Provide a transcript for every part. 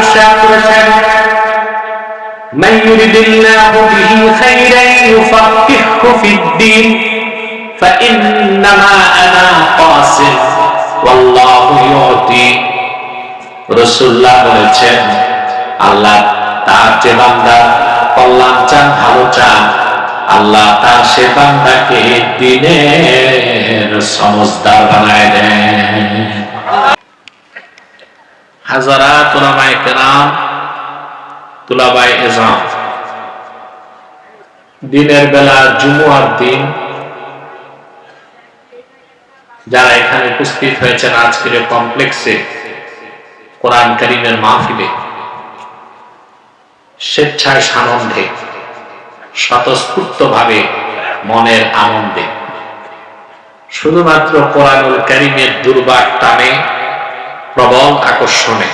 ইরশাদ করেছেন من يرد الله به خيرا يفقهه في الدين فإنما أنا قاسم والله يعطي রসুল্লাহ বলেছেন আল্লাহ তার যে বান্দা কল্যাণ চান ভালো চান আল্লাহ তার সে বান্দাকে দিনের সমজদার বানায় দেন হাজারা তোলামায় কেরাম তুলাবাই এজাম। দিনের বেলা জুমুয়ার দিন, যারা এখানে উপস্থিত হয়েছেন আজকের কমপ্লেক্সে, কোরআন করিমের মাহফিলে, স্বেচ্ছায় সানন্দে স্বতঃস্ফূর্ত ভাবে মনের আনন্দে। শুধুমাত্র কোরআনুল করিমের দুর্বার টানে প্রবল আকর্ষণে।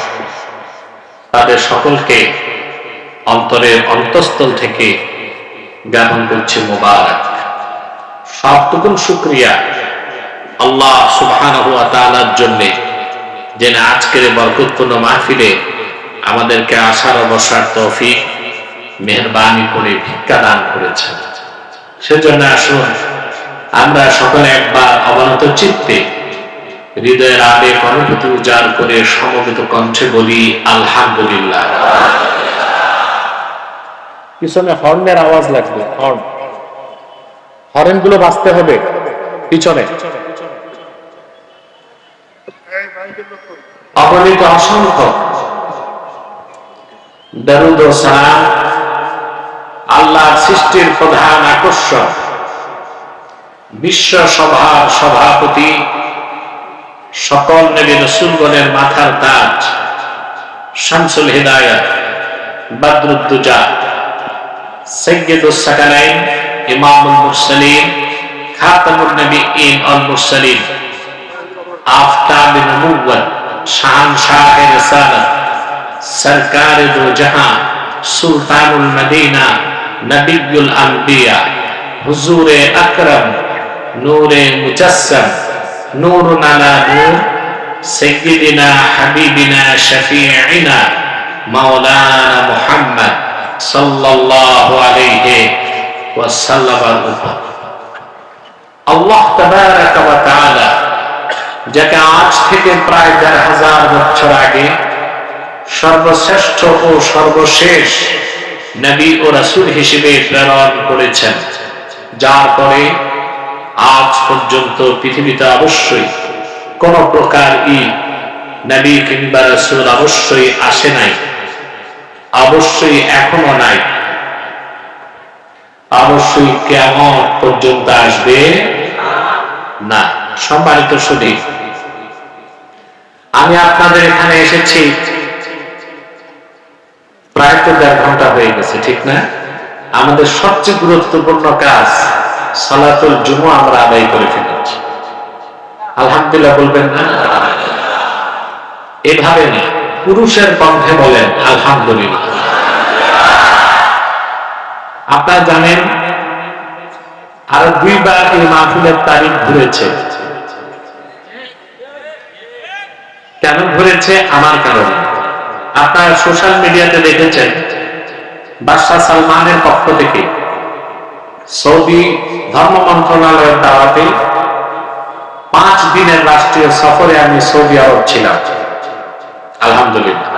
তাদের সকলকে অন্তরের অন্তঃস্থল থেকে জ্ঞাপন করছে মোবারক। সবটুকুন শুক্রিয়া আল্লাহ তাআলার জন্য, যেন আজকের বরকতপূর্ণ মাহফিলে আমাদেরকে আসার অবসার বসার তৌফিক মেহরবানি করে ভিক্ষা দান করেছেন। সেজন্য আসুন, আমরা সকলে একবার অবনত চিত্তে হৃদয়ের আবেগ অনুভূতি উজাড় করে সমবেত কণ্ঠে বলি আলহামদুলিল্লাহ। পিছনে হর্নের আওয়াজ লাগবে হর্ন। হর্নগুলো বাঁচতে হবে পিছনে। অগণিত অসংখ্য। দরুদ সালাম আল্লাহর সৃষ্টির প্রধান আকর্ষণ। বিশ্ব সভার সভাপতি সকল নবী রসুলগণের মাথার তাজ শামসুল হিদায়াত, বদরুদ্দুজা সৈয়দুস সাকালাইন ইমামুল মুরসালিন, খাতামুন নবীন আল মুরসালিন। আফতাব নবুওয়াত শাহানশাহ রিসালাত, সরকার দো জাহান সুলতানুল মদিনা, নবিয়ুল আম্বিয়া হুজুর আকরম, নূরে মুজাসসাম। নূর নালা নূর سيدنا حبيبنا شفيعنا مولانا محمد صلى الله عليه وسلم উপর আল্লাহ তাবারাক ওয়া তাআলা যাকে আজ থেকে প্রায় দেড় হাজার বছর আগে সর্বশ্রেষ্ঠ ও সর্বশেষ নবী ও রাসূল হিসেবে প্রেরণ করেছেন যার পরে আজ পর্যন্ত পৃথিবীতে অবশ্যই কোন প্রকার ই নবী কিংবা রাসূল অবশ্যই আসে নাই, অবশ্যই এখনও নাই। অবশ্যই কেমন পর্যন্ত আসবে না। সম্মানিত শুধু আমি আপনাদের এখানে এসেছি, প্রায় তো দেড় ঘণ্টা হয়ে গেছে, ঠিক না? আমাদের সবচেয়ে গুরুত্বপূর্ণ কাজ সালাতুল জুমু আমরা আদায় করে ফেলেছি। আলহামদুলিল্লাহ বলবেন না? এভাবে না, পুরুষের কণ্ঠে বলেন, আলহামদুলিল্লাহ। আপনারা জানেন, আরও দুইবার এই মাহফিলের তারিখ ঘুরেছে কেন ঘুরেছে আমার কারণে। আপনারা সোশ্যাল মিডিয়াতে দেখেছেন, বাদশাহ সালমানের পক্ষ থেকে সৌদি ধর্ম মন্ত্রণালয়ের দাওয়াতে পাঁচ দিনের রাষ্ট্রীয় সফরে আমি সৌদি আরব ছিলাম। আলহামদুলিল্লাহ।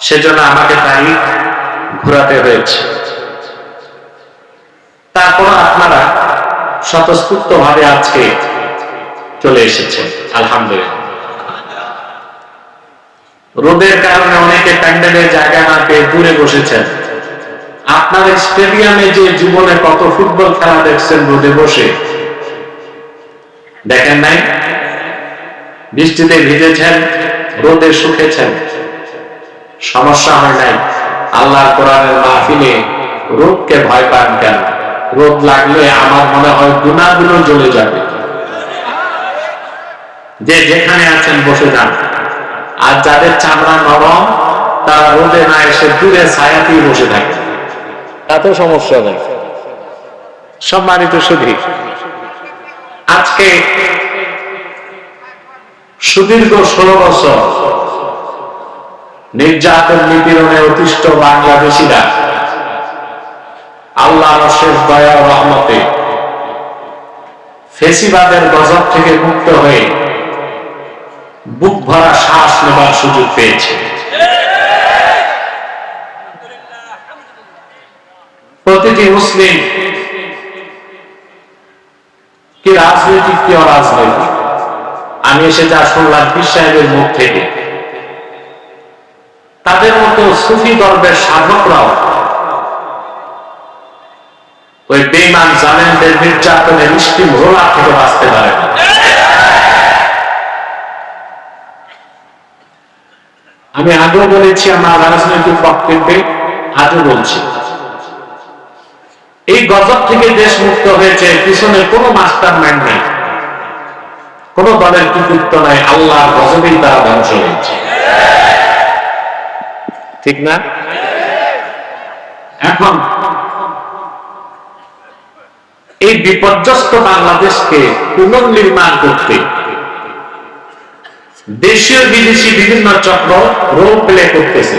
সেজন্য আমাকে তারিখ ঘোরাতে হয়েছে। তারপর আপনারা স্বতঃস্ফূর্ত ভাবে আজকে চলে এসেছেন। আলহামদুলিল্লাহ। রোদের কারণে অনেকে প্যান্ডেলের জায়গা না পেয়ে দূরে বসেছেন। আপনাদের স্টেডিয়ামে যে জীবনে কত ফুটবল খেলা দেখছেন রোদে বসে? দেখেন নাই? বৃষ্টিতে ভিজেছেন, রোদে শুকেছেন। সমস্যা হয় নাই। আল্লাহ কোরআনের মাহফিলে রোদকে ভয় পান কেন? রোদ লাগলে আমার মনে হয় গুণাগুলো জ্বলে যাবে। যে যেখানে আছেন, বসে যান। আর যাদের চামড়া নরম, তারা রোদে না এসে দূরে ছায়াতেই বসে থাকে। এত সমস্যা নেই। সম্মানিত সুধী আজকে সুদীর্ঘ ষোলো বছর নির্যাতন নিপীড়নে অতিষ্ঠ বাংলাদেশিরা আল্লাহ শেষ দয়া রহমতে ফেসিবাদের গজব থেকে মুক্ত হয়ে বুক ভরা শ্বাস নেবার সুযোগ পেয়েছে। প্রতিটি মুসলিম। কি রাজনৈতিক কি অরাজনৈতিক? আমি এসে যা শুনলাম পীর সাহেবের মুখ থেকে। তাদের মতো সুফি দর্বের সাধকরাও ওই বেমান জানেনদের নির্যাতনের মিষ্টি রোলা থেকে বাঁচতে পারে আমি আগেও বলেছি আমার রাজনৈতিক বক্তব্যে, আজও বলছি। এই গজব থেকে দেশ মুক্ত হয়েছে পিছনে কোনো মাস্টার মাইন্ড নেই। কোন দলের কৃতিত্ব নাই, আল্লাহর গজবেই তারা ধ্বংস হয়েছে। ঠিক না? এখন এই বিপর্যস্ত বাংলাদেশকে পুনর্নির্মাণ করতে দেশীয় বিদেশি বিভিন্ন চক্র রোল প্লে করতেছে।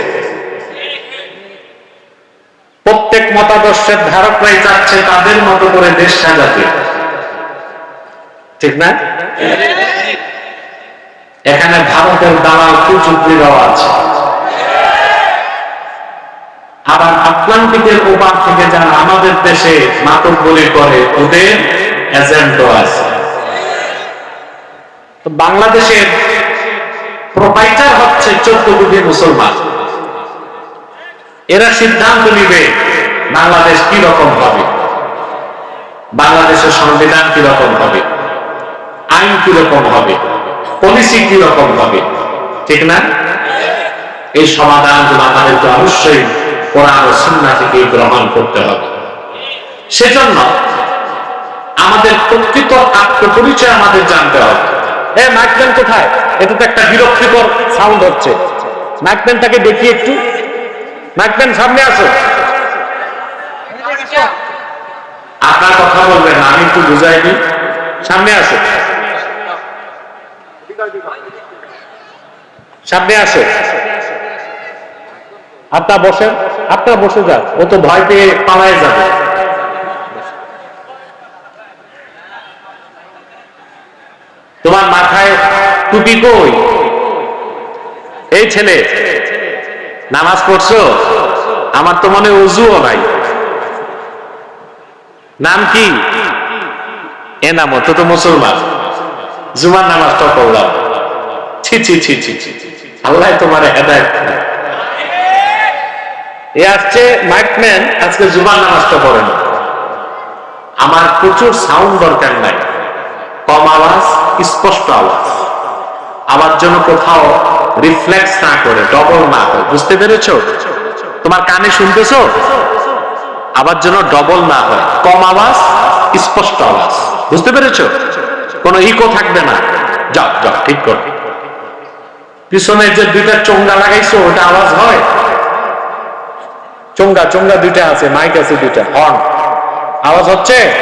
মতাদর্শের ধারকরাই চাচ্ছে তাদের মতো করে দেশ সাজাতে। ঠিক না? এখানে ভারতের দালাল কুচুকরিরাও আছে আবার আটলান্টিকের ওপার থেকে যারা আমাদের দেশে নাটক বলি করে, ওদের এজেন্টও আছে। তো বাংলাদেশের প্রোপাইটার হচ্ছে চোদ্দ কোটি মুসলমান। এরা সিদ্ধান্ত নিবে বাংলাদেশ কি রকম হবে? বাংলাদেশের সংবিধান কি রকম হবে? আইন কি রকম হবে? পলিসি কি রকম হবে? ঠিক না? এই সমাধানগুলো আমাদেরকে অবশ্যই কোরআন ও সুন্না থেকে গ্রহণ করতে হবে। সেজন্য আমাদের প্রকৃত আত্মপরিচয় আমাদের জানতে হবে। এ মাইকম্যান কোথায়? এটা তো একটা বিরক্তিকর সাউন্ড হচ্ছে। মাইকম্যানটাকে দেখি একটু। মাইকম্যান সামনে আসো আপনার কথা বলবেন আমি একটু বুঝাই দিই। সামনে আসো। সামনে আসো। আপনার বসেন, আপনার বসে যান। ও তো ভয় পেয়ে পালায় যাবে। তোমার মাথায় টুপি কই? এই ছেলে, নামাজ পড়ছো? আমার তো মনে উজুও নাই। নাম কি? এ নাম তো তো মুসলমান। জুমার নামাজটা পড়লাম। ছি ছি ছি ছি। আল্লাহ তোমার হেদায়ত। এ আসছে মাইকম্যান আজকে জুমার নামাজটা পড়ে না। আমার প্রচুর সাউন্ড দরকার নাই। কম আওয়াজ, স্পষ্ট আওয়াজ। আমার জন্য কোথাও রিফ্লেক্স না করে ডবল না করে। বুঝতে পেরেছ? তোমার কানে শুনতেছো? আবার যেন ডবল না হয়। কম আওয়াজ, স্পষ্ট আওয়াজ। বুঝতে পেরেছ? কোনো ইকো থাকবে না। যাও যাও, ঠিক কর। পিছনে যে দুইটা চোঙ্গা লাগাইছো, ওটা আওয়াজ হয়? চোঙ্গা চোঙ্গা দুইটা আছে মাইক আছে দুইটা। হর্ন আওয়াজ হচ্ছে?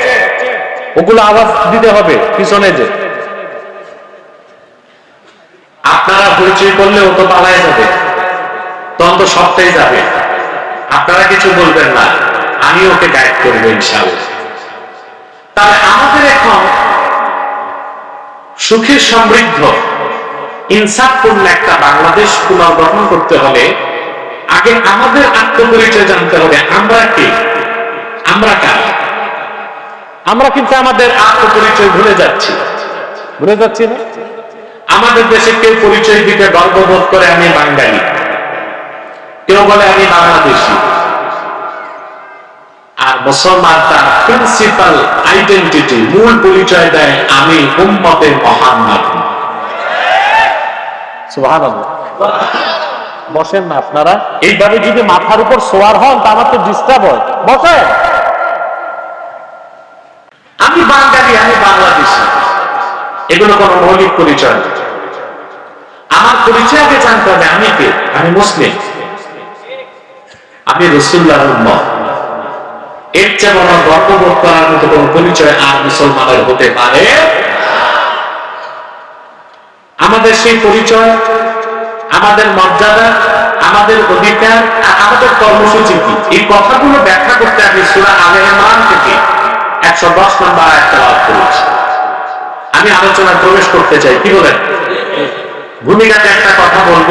ওগুলো আওয়াজ দিতে হবে, পিছনে যে। আপনারা পরিচয় করলে ও তো পালায় যাবে। তখন তো সবটাই যাবে। আপনারা কিছু বলবেন না। আমি ওকে গাইড করব ইনশাআল্লাহ। তাহলে আমাদের এখন সুখী সমৃদ্ধ, ইনসাফপূর্ণ একটা বাংলাদেশ পুনর্গঠন করতে হলে আগে আমাদের আত্মপরিচয় জানতে হবে, আমরা কে? আমরা কারা? আমরা কিন্তু আমাদের আত্মপরিচয় ভুলে যাচ্ছি। ভুলে যাচ্ছি না? আমাদের দেশে কেউ পরিচয় দিতে গর্ববোধ করে আমি বাঙালি। কেউ বলে আমি বাংলাদেশি। আর মুসলমান তার প্রিন্সিপাল আইডেন্টিটি মূল পরিচয় দেয় আমি উম্মতের মহান নাগরিক সুবহানাল্লাহ। বসেন না আপনারা। এইভাবে যদি মাথার উপর সোয়ার হন তা আমার তো ডিস্টার্ব হয়। বসে আমি বাঙালি আমি বাংলাদেশি। এগুলো কোনো মৌলিক পরিচয় আমার পরিচয় আগে জানতে হবে আমি কে? আমি মুসলিম। আমি রসুল্লাহ উম্মত। এর চেয়ে বড় গর্ববোধ করার মতো কোন পরিচয় আর মুসলমানের হতে পারে আমাদের সেই পরিচয়, আমাদের মর্যাদা, আমাদের অধিকার আমাদের কর্মসূচি কি? এই কথাগুলো ব্যাখ্যা করতে আমি সুরা থেকে একশো দশ নম্বর একটা লাভ করেছি। আমি আলোচনায় প্রবেশ করতে চাই, কি বলেন? ভূমিকাতে একটা কথা বলব।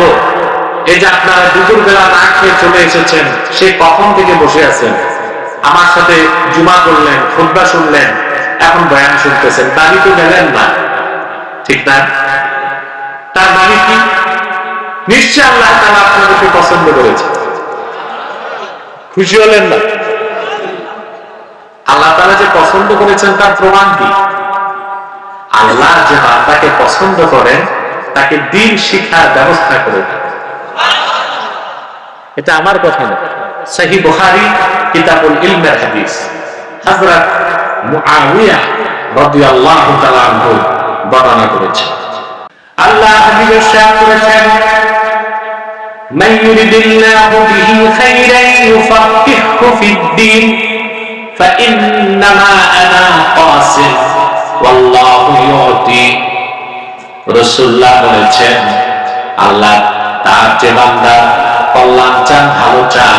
এই যে আপনারা দুপুর বেলা না খেয়ে চলে এসেছেন সেই কখন থেকে বসে আছেন? আমার সাথে জুমা করলেন খুদ্া শুনলেন, এখন বয়ান শুনতেছেন। দাবি তো গেলেন না। ঠিক না? তার মানে কি? নিশ্চয় আল্লাহ তাআলা আপনাদেরকে পছন্দ করেছে। খুশি হলেন না? আল্লাহ তাআলা যে পছন্দ করেছেন, তার প্রমাণ কি? আল্লাহ যে বান্দাকে পছন্দ করেন, তাকে দিন শিক্ষার ব্যবস্থা করে এটা আমার কথা না। সহি বুখারী কিতাবুল ইলমের হাদিস হযরত মুআবিয়া রাদিয়াল্লাহু তাআলা আনহু বর্ণনা করেছেন আল্লাহ হাবিব ইরশাদ করেছেন মান ইউরিদিল্লাহু বিহি খাইরান ইউফাক্কিহু ফিদ-দীন فإنما أنا قاسم والله يعطي রাসূলুল্লাহ বলেছেন আল্লাহ তার যে বান্দা কল্যাণ চান ভালো চান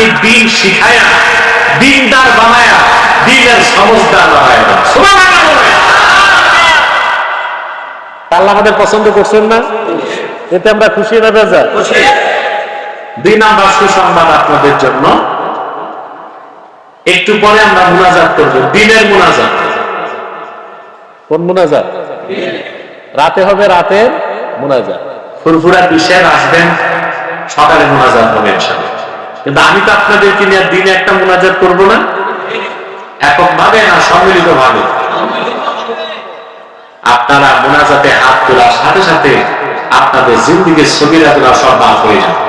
তাকে দিন শিখায়া দিনদার বানায়া দিনের সমজদার বানায়। আল্লাহ আমাদের পছন্দ করছেন না? এতে আমরা খুশি না বেজা দুই নাম্বার সুসংবাদ আপনাদের জন্য। একটু পরে আমরা মুনাজাত করব। দিনের মুনাজাত। কোন মুনাজাত? রাতে হবে রাতের মুনাজাত। ফুরফুরা পিসের আসবেন? সকালে মুনাজাত হবে ইনশাআল্লাহ। কিন্তু আমি তো আপনাদেরকে নিয়ে দিনে একটা মুনাজাত করব না। একক ভাবে না সম্মিলিত ভাবে আপনারা মুনাজাতে হাত তোলার সাথে সাথে আপনাদের জিন্দিগির সবিরা তোলা সব মাফ হয়ে যাবে।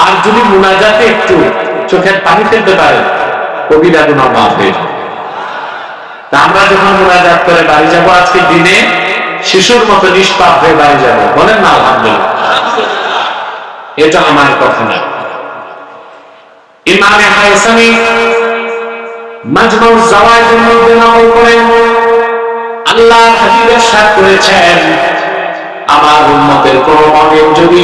আর যদি মুনাজাতে একটু চোখের পানি ফেলতে পারেন কবিরা গুণা মাফ হয়ে যাবে। আমরা যখন করে বাড়ি যাব, আজকে দিনে শিশুর মতো নিষ্পাপ হয়ে বাড়ি যাব। বলেন না, আলহামদুলিল্লাহ। এটা আমার কথা না। ইমামে আল্লাহ হাবিবের করেছেন, আমার উম্মতের কোন মমিন যদি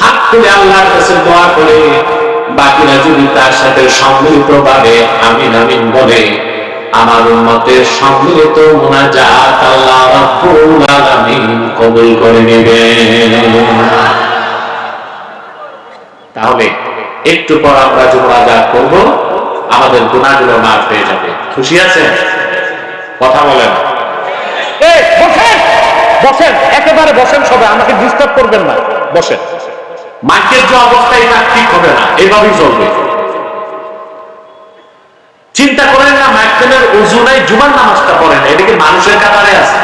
হাত তুলে আল্লাহর কাছে দোয়া করে, বাকিরা যদি তার সাথে সম্মিলিত ভাবে আমিন আমিন বলে আমার উম্মতের সম্মিলিত মুনাজাত আল্লাহ রাব্বুল আলামিন কবুল করে নেবেন। তাহলে একটু পর আমরা যে মুনাজাত করব আমাদের গুনাহগুলো মাফ হয়ে যাবে। খুশি আছেন? কথা বলেন। এই বসেন! বসেন একেবারে বসেন সবাই আমাকে ডিস্টার্ব করবেন না। বসেন। মাইকের যে অবস্থা এটা ঠিক হবে না। এভাবেই চলবে। চিন্তা করেন না মাইকেলের ওজুনাই জুমার নামাজটা পড়েন এটা কি মানুষের কাতারে আছে।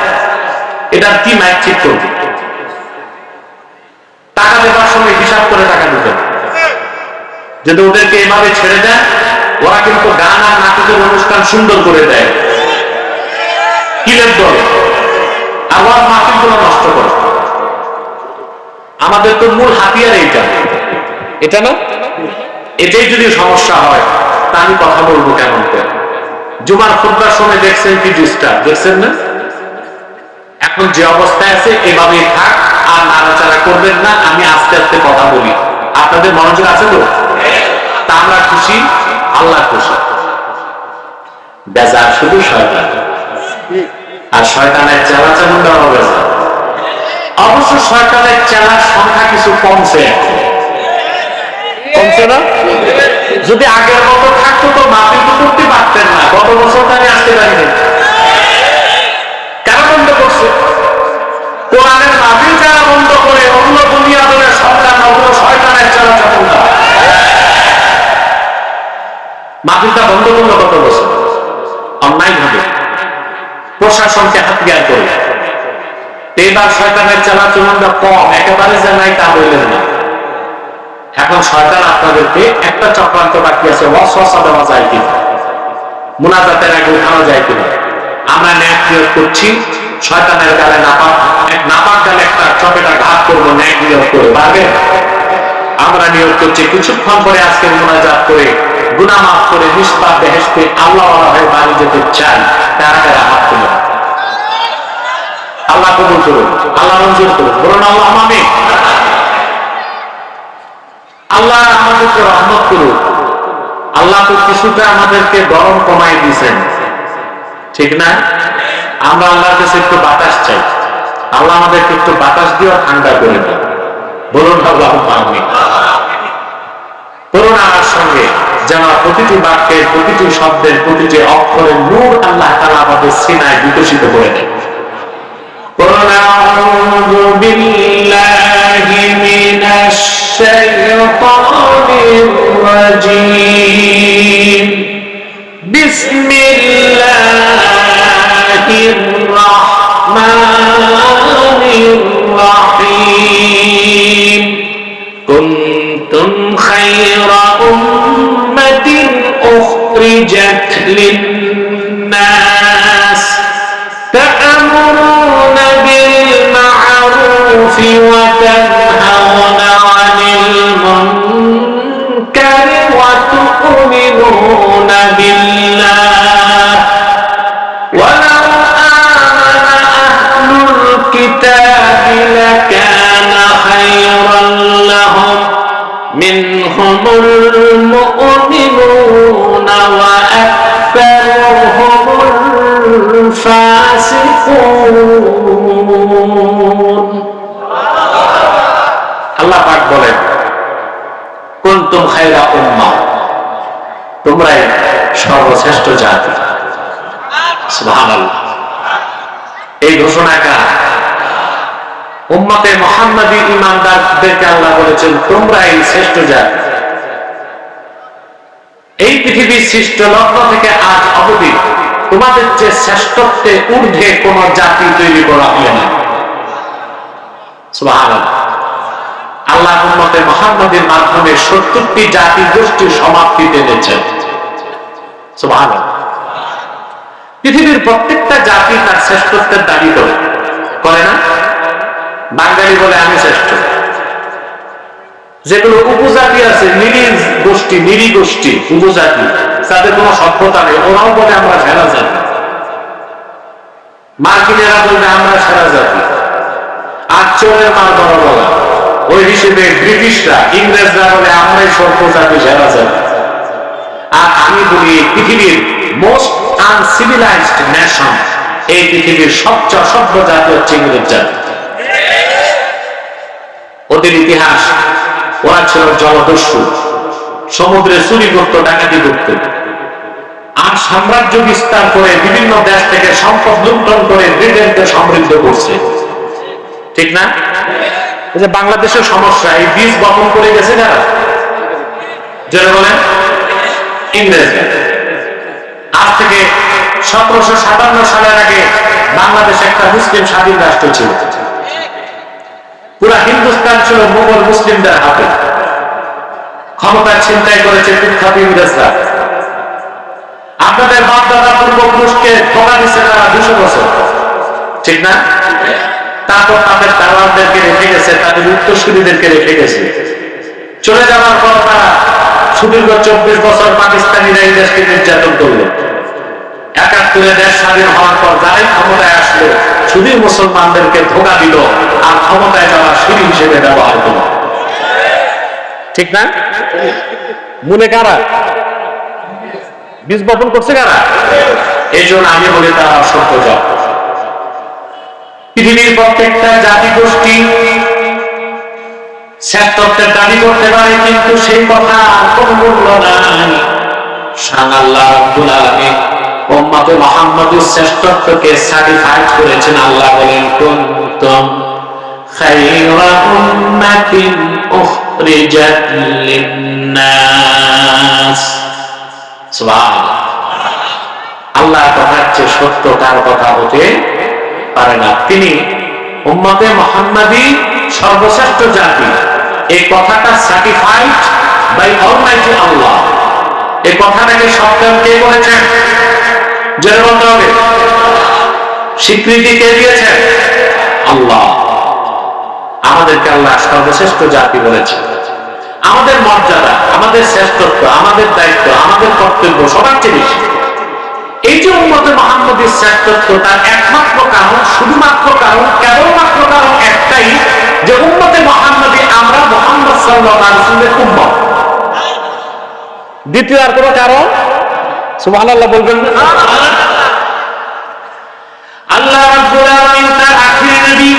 এটা কি ঠিক করবে? টাকা দেওয়ার সময় হিসাব করে টাকা দিতেন যদি ওদেরকে এভাবে ছেড়ে দেয়, ওরা কিন্তু গান আর নাটকের অনুষ্ঠান সুন্দর করে দেয়। কিলের দল আর ওরা মাহফিলগুলো নষ্ট করে। আমাদের তো মূল হাতিয়ার এইটা। এটা না? এটাই যদি সমস্যা হয়, তা আমি কথা বলব কেমন করে? জুমার খুববার সময় দেখছেন কি ডিস্টার্ব? দেখছেন না? এখন যে অবস্থায় আছে, এভাবেই থাক, আর নাড়াচাড়া করবেন না, আমি আস্তে আস্তে কথা বলি। আপনাদের মনোযোগ আছে তো? তা আমরা খুশি, আল্লাহ খুশি। বেজার শুধু শয়তান। আর শয়তানের চেলা চামুন্ডা হবে, অবশ্য শয়তানের চেলার সংখ্যা কিছু কমছে। কমছে না? যদি আগের গত আমি আসতে পারিনি। কেন বন্ধ করছে? কোরআনের মাফিল যারা বন্ধ করে, অন্য সরকার নগর শয়তানের মাফিলটা বন্ধ করল গত বছর? অন্যায় ভাবে প্রশাসনকে হাতিয়ার করে। এবার শয়তানের কম, একেবারে যে নাই তা বললেন না। এখন সরকার আপনাদেরকে একটা চক্রান্ত বাকি আছে, ওয়াসওয়াসা দেওয়া যায় কিনা। মুনাজাতের আগে উঠানো যায় কিনা? আমরা ন্যায় নিয়োগ করছি। শয়তানের গালে নাপাক, এক নাপাক গালে একটা চপেটা ঘাত করব ন্যায় নিয়োগ করে। পারবে? আমরা নিয়োগ করছি। কিছুক্ষণ পরে আজকের মোনাজাত করে গুনা মাফ করে নিষ্পাপ বেহেস্তে আল্লাহ হয়ে বাড়ি যেতে চাই। তারা তারা হাত তুলে আল্লাহ কবুল করুন। আল্লাহ মঞ্জুর করুন। বলুন, আল্লাহ আমি আল্লাহ আমাদেরকে রহমত করুন আল্লাহ তো কিছুটা আমাদেরকে গরম কমাই দিয়েছেন। ঠিক না? আমরা আল্লাহর কাছে একটু বাতাস চাই। আল্লাহ আমাদেরকে একটু বাতাস দিয়ে ঠান্ডা করে দেন বলুন, আল্লাহ করুণার সঙ্গে যেন প্রতিটি বাক্যের, প্রতিটি শব্দের, প্রতিটি অক্ষরের নূর আল্লাহ তালা আমাদের সিনায় বিকশিত করে দেয় করোনা بالله من الشيطان الرجيم. بسم الله الرحمن الرحيم. كنتم خير أمة أخرجت للناس تأمرون وتنهون عن المنكر وتؤمنون بالله. ولو آمن أهل الكتاب لكان خيرا لهم. منهم المؤمنون وأكثرهم الفاسقون. আল্লাহ পাক বলেন, কুনতুম খায়রা উম্মাহ তোমরাই সর্বশ্রেষ্ঠ জাতি। সুবহানাল্লাহ। এই ঘোষণাটা উম্মতে মোহাম্মদী ইমানদারদেরকে আল্লাহ বলেছেন, তোমরাই শ্রেষ্ঠ জাতি। এই পৃথিবীর সৃষ্ট লগ্ন থেকে আজ অবধি তোমাদের যে শ্রেষ্ঠত্বে ঊর্ধ্বে কোন জাতি তৈরি করা হবে না। সুবহানাল্লাহ। আল্লাহ উম্মতে মোহাম্মদের মাধ্যমে সত্তরটি জাতি গোষ্ঠীর সমাপ্তি এনেছেন পৃথিবীর প্রত্যেকটা জাতি তার শ্রেষ্ঠত্বের দাবি করে। করে না? বাঙালি বলে আমি শ্রেষ্ঠ। যেগুলো উপজাতি আছে নিরি গোষ্ঠী নিরি গোষ্ঠী, উপজাতি, তাদের কোনো সভ্যতা নেই। ওরাও বলে আমরা সেরা জাতি। মার্কিনেরা বলবে আমরা সেরা জাতি। আর চোরের মার বড় বলা। ওই হিসেবে ব্রিটিশরা ইংরেজরা বলে, আমরাই সভ্য জাতি সেরা জাতি আর আমি বলি, পৃথিবীর মোস্ট আনসিভিলাইজড নেশন এই পৃথিবীর সবচেয়ে অসভ্য জাতি হচ্ছে ইংরেজ জাতি। ওদের ইতিহাস, ওরা ছিল জলদস্যু, সমুদ্রে চুরি করত ডাকাতি করত। আর সাম্রাজ্য বিস্তার করে বিভিন্ন দেশ থেকে সম্পদ লুণ্ঠন করে ব্রিটেনকে সমৃদ্ধ করছে। ঠিক না? যে বাংলাদেশের সমস্যা, এই বীজ বপন করে গেছে যারা বলেন। ইংরেজরা। আজ থেকে সতেরোশো সাতান্ন সালের আগে বাংলাদেশ একটা মুসলিম স্বাধীন রাষ্ট্র ছিল। পুরা হিন্দুস্তান ছিল মুসলিমদের হাতে। ছিনতাই করেছে কুখ্যাত ইংরেজরা। আপনাদের বাপদাদা পূর্বপুরুষকে ধোকা দিচ্ছে তারা দুশো বছর। ঠিক না? তারপর তাদের দালালদেরকে রেখে গেছে, তাদের উত্তরসূরিদেরকে রেখে গেছে। চলে যাওয়ার পর তারা সুদীর্ঘ চব্বিশ বছর পাকিস্তানিরা এই দেশকে নির্যাতন করল। একাত্তরে দেশ স্বাধীন হওয়ার পর যারাই ক্ষমতায় আসলো শুধু মুসলমানদেরকে ধোকা দিল আর ক্ষমতায় যাওয়ার সিঁড়ি হিসেবে ব্যবহার করল। ঠিক না? মনে কারা? বীজ বপন করছে কারা? এই জন্য আমি বলি তারা অসভ্য পৃথিবীর প্রত্যেকটা জাতি গোষ্ঠী শ্রেষ্ঠত্বের দাবি করতে পারে, কিন্তু সেই কথা কোনো মূল্য নাই। স্বয়ং আল্লাহ রাব্বুল আলামিন উম্মতে মুহাম্মাদের শ্রেষ্ঠত্বকে সার্টিফাইড করেছেন। আল্লাহ বলেন, কুনতুম খায়রা উম্মাতিন উখরিজাত লিন-নাস। সুবহানাল্লাহ। আল্লাহ কথার চেয়ে সত্য তার কথা হতে পারে না। তিনি উম্মতে মোহাম্মদী সর্বশ্রেষ্ঠ জাতি। এই কথাটা সার্টিফাইড বাই অলমাইটি আল্লাহ এই কথাটাকে সপ্তাহ কে বলেছেন? জেনে বলতে হবে। স্বীকৃতি কে দিয়েছেন? আল্লাহ। আমাদেরকে আল্লাহ সর্বশ্রেষ্ঠ জাতি বলেছে আমাদের মর্যাদা, আমাদের শ্রেষ্ঠত্ব, আমাদের দায়িত্ব, আমাদের কর্তব্য সবার চেয়ে বেশি। এই যে উন্মতে মোহাম্মদের শ্রেষ্ঠত্ব তার একমাত্র কারণ, শুধুমাত্র কারণ, কেবলমাত্র কারণ একটাই যে মোহাম্মদী আমরা মোহাম্মদ উম্মত। দ্বিতীয় আর কারণ? বলবেন আল্লাহ রাব্বুল আলামিন তার আখির নবী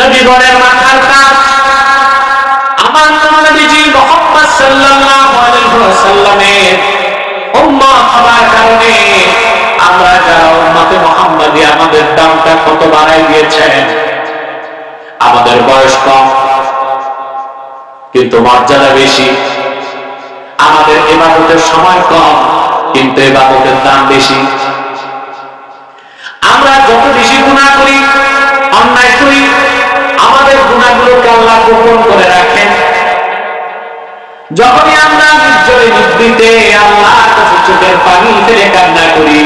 নবীগণের মাথার কাজ। আমার নবীজি মুহাম্মদ সাল্লাল্লাহু আলাইহি ওয়াসাল্লামের উম্মত কারণে আমরা যারা উম্মতে মুহাম্মাদি, আমাদের দামটা কত বাড়াই দিয়েছেন আমাদের বয়স কম, কিন্তু মর্যাদা বেশি। আমাদের ইবাদতের সময় কম, কিন্তু ইবাদতের দাম বেশি। আমরা যত বেশি গুণা করি, অন্যায় করি, আমাদের গুণাগুলোকে আল্লাহ গোপন করে রাখেন। যখনই আমরা নির্জরে নিবৃতে আল্লাহ কাছে চোখের পানি ফেলে কান্না করি,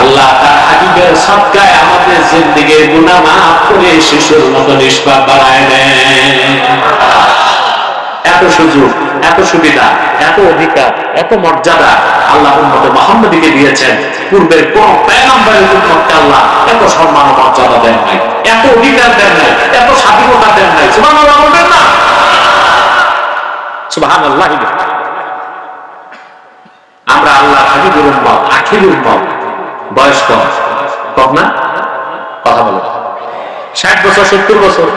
আল্লাহ তার হাবিবের সৎকায় আমাদের জিন্দিগির গুণা মাফ করে শিশুর মতো নিষ্পাপ বাড়ায় নেন এত সুযোগ, এত সুবিধা, এত অধিকার, এত মর্যাদা আল্লাহ উম্মতে মোহাম্মদীকে দিয়েছেন। পূর্বের কোন পেগম্বরের উম্মতকে আল্লাহ এত সম্মান মর্যাদা দেন নাই, এত অধিকার দেন নাই, এত স্বাধীনতা দেন নাই। সুবহানাল্লাহ বলবেন না। আমরা আল্লাহ হাবিবুর উম্মত আখির উম্মত। বয়স কম। কথা বলো। ষাট বছর, সত্তর বছর।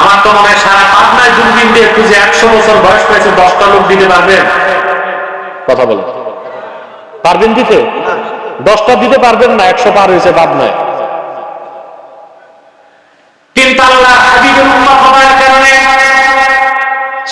আমার তো মনে হয় সারা পাবনায় দূরবীন দিয়ে খুঁজে একশো বছর বয়স পেয়েছে দশটা লোক দিতে পারবেন? কথা বলেন পারবেন দিতে? দশটা দিতে পারবেন না, একশো পার হয়েছে বাদ নয় কিন্তু আল্লাহ হাবিবের উম্মত হওয়ার কারণে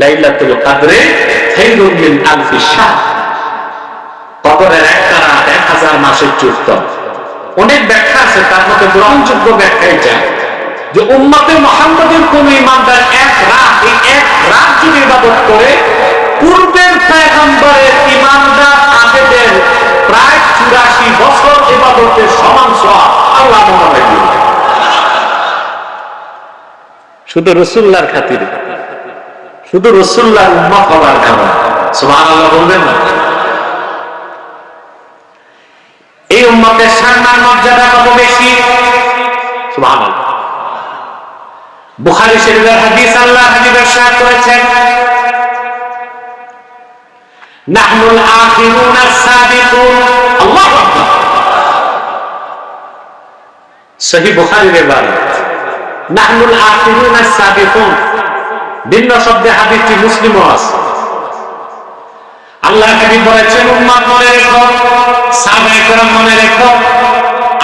লাইলাতুল কদরে খায়রুম মিন হাজার মাসের অনেক ব্যাখ্যা আছে, তার মধ্যে গ্রহণযোগ্য ব্যাখ্যা এটা যে উম্মতে কোন ইমানদার এক রাত, এই এক রাত যদি ইবাদত করে, পূর্বের ইমানদার প্রায় চুরাশি বছর ইবাদতের সমান সওয়াব। আল্লাহ মনে দিবেন শুধু রসুল্লাহর খাতিরে। শুধু রসুল্লাহ উম্মত হওয়ার কারণে। সুবহানাল্লাহ বলবেন না? এই উম্মতের সম্মান মর্যাদা কত বেশি? সুবহানাল্লাহ। বুখারী শরীফের হাদিস আল্লাহ করেছেন আখিরুন আল্লাহু আকবার। নাহনুল আখিরুন ভিন্ন শব্দে হাদিসটি মুসলিমও আছে। আল্লাহ নবী বলেছেন উম্মাত মনে রেখো, সাহাবায়ে কেরাম মনে রেখো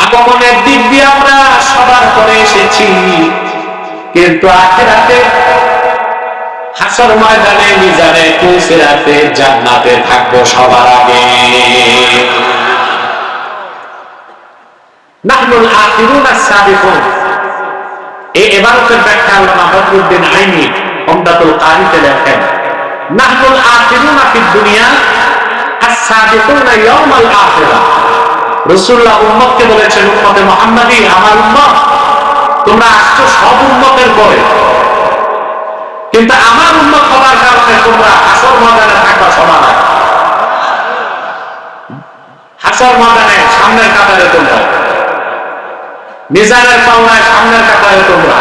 আগমনের দিক দিয়ে আমরা সবার পরে এসেছি। কিন্তু আখিরাতে হাসর ময়দানে, মিজানে তুলসিরাতে জান্নাতে থাকব সবার আগে। নাহনুল আখিরুন আস-সাবিকুন এই এবারতের ব্যাখ্যা আল্লামা বদরুদ্দিন আইনি। ওমদাতুল কারিতে লেখেন দুনিয়া ইয়াউমাল আখিরা। রাসূলুল্লাহ উম্মতকে বলেছেন, উম্মতে আমার উম্মত, তোমরা আসছো সব উম্মতের পরে। কিন্তু আমার উম্মত হওয়ার কারণে তোমরা হাসর ময়দানে থাকবা আগে হাসর ময়দানে সামনের কাতারে তোমরা, মিজানের পাল্লায় সামনের কাতারে তোমরা।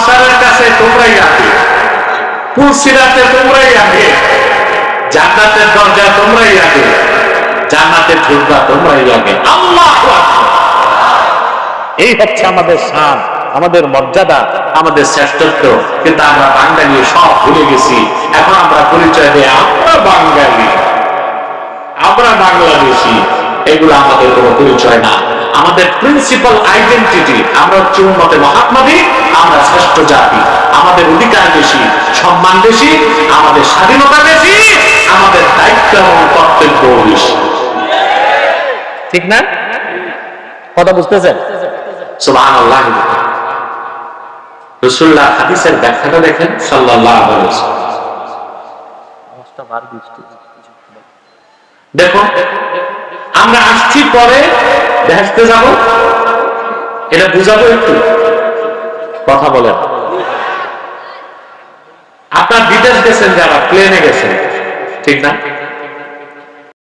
কাউসারের কাছে তোমরাই আগে পুলসিরাতে তোমরাই আগে জান্নাতের দরজায় তোমরাই আগে জান্নাতে ঢুকবা তোমরাই লাগে আল্লাহ এই হচ্ছে আমাদের শান আমাদের মর্যাদা, আমাদের শ্রেষ্ঠত্ব। কিন্তু আমরা বাঙালি সব ভুলে গেছি। এখন আমরা পরিচয় দিই, আমরা বাঙালি। আমরা বাংলাদেশি। এগুলো আমাদের কোনো পরিচয় না। আমাদের প্রিন্সিপাল আইডেন্টিটি আমরা হচ্ছে উন্মতে মহাত্মাদি আমরা শ্রেষ্ঠ জাতি। আমাদের অধিকার বেশি সম্মান বেশি আমাদের স্বাধীনতা বেশি আমাদের দায়িত্ব এবং কর্তব্য বেশি। ঠিক না? কথা বুঝতেছেন? সুবহানাল্লাহ। রাসূলুল্লাহ হাদিসের ব্যাখ্যাটা দেখেন সাল্লাল্লাহু আলাইহি ওয়াসাল্লাম। দেখো আমরা আসছি পরে দেখতে যাব, এটা বুঝাবো একটু। কথা বলেন। আপনার বিদেশ গেছেন যারা প্লেনে গেছেন, ঠিক না?